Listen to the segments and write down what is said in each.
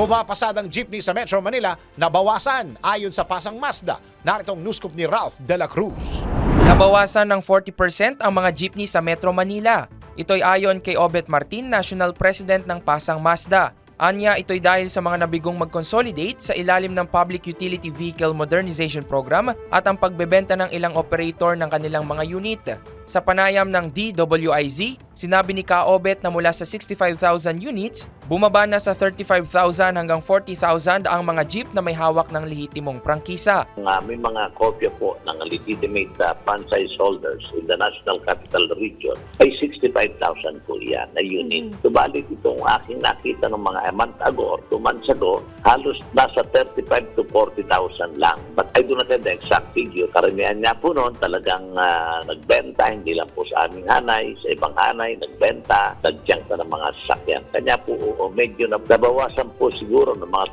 Pumapasadang jeepney sa Metro Manila nabawasan ayon sa Pasang Mazda. Naritong newscoop ni Ralph De La Cruz. Nabawasan ng 40% ang mga jeepney sa Metro Manila. Ito'y ayon kay Obet Martin, National President ng Pasang Mazda. Anya, ito'y dahil sa mga nabigong mag-consolidate sa ilalim ng Public Utility Vehicle Modernization Program at ang pagbebenta ng ilang operator ng kanilang mga unit. Sa panayam ng DWIZ, sinabi ni Kaobet na mula sa 65,000 units, bumaba na sa 35,000 hanggang 40,000 ang mga jeep na may hawak ng lehitimong prangkisa. nga may mga kopya po ng legitimate uh, franchise holders in the National Capital Region ay 65,000 po yan na unit. Subalit itong aking nakita ng mga month ago or two months ago, halos nasa 35 to 40,000 lang. But I do not have the exact figure. Karamihan niya po noon talagang ah, nagbenta, hindi lang po sa aming hanay, sa ibang hanay, nagbenta, nagjank na ng mga sasakyan. Kanya po oo, medyo nabawasan po siguro ng mga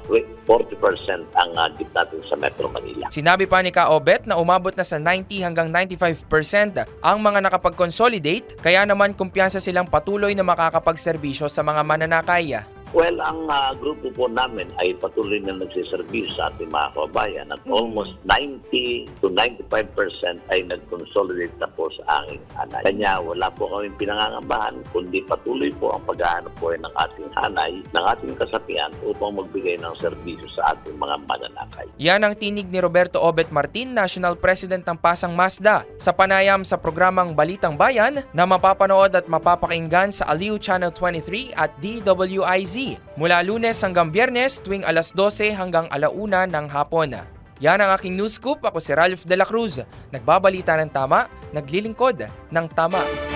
40% ang uh, jeep natin sa Metro Manila. Sinabi pa ni Kaobet na umabot na sa 90 hanggang 95% ang mga nakapag-consolidate kaya naman kumpiyansa silang patuloy na makakapagserbisyo sa mga mananakay. Well, ang ah, grupo po namin ay patuloy na nagsiservis sa ating mga kababayan at almost 90 to 95% ay nag-consolidate na po sa aming hanay. Kanya wala po kami pinangangambahan kundi patuloy po ang paghahanap po ng ating hanay, ng ating kasapian upang magbigay ng serbisyo sa ating mga mananakay. Yan ang tinig ni Roberto Obet Martin, National President ng Pasang Mazda, sa panayam sa programang Balitang Bayan na mapapanood at mapapakinggan sa Aliw Channel 23 at DWIZ mula lunes hanggang biyernes tuwing alas 12 hanggang alauna ng hapon. Yan ang aking news scoop. Ako si Ralph De La Cruz. Nagbabalita ng tama, naglilingkod ng tama.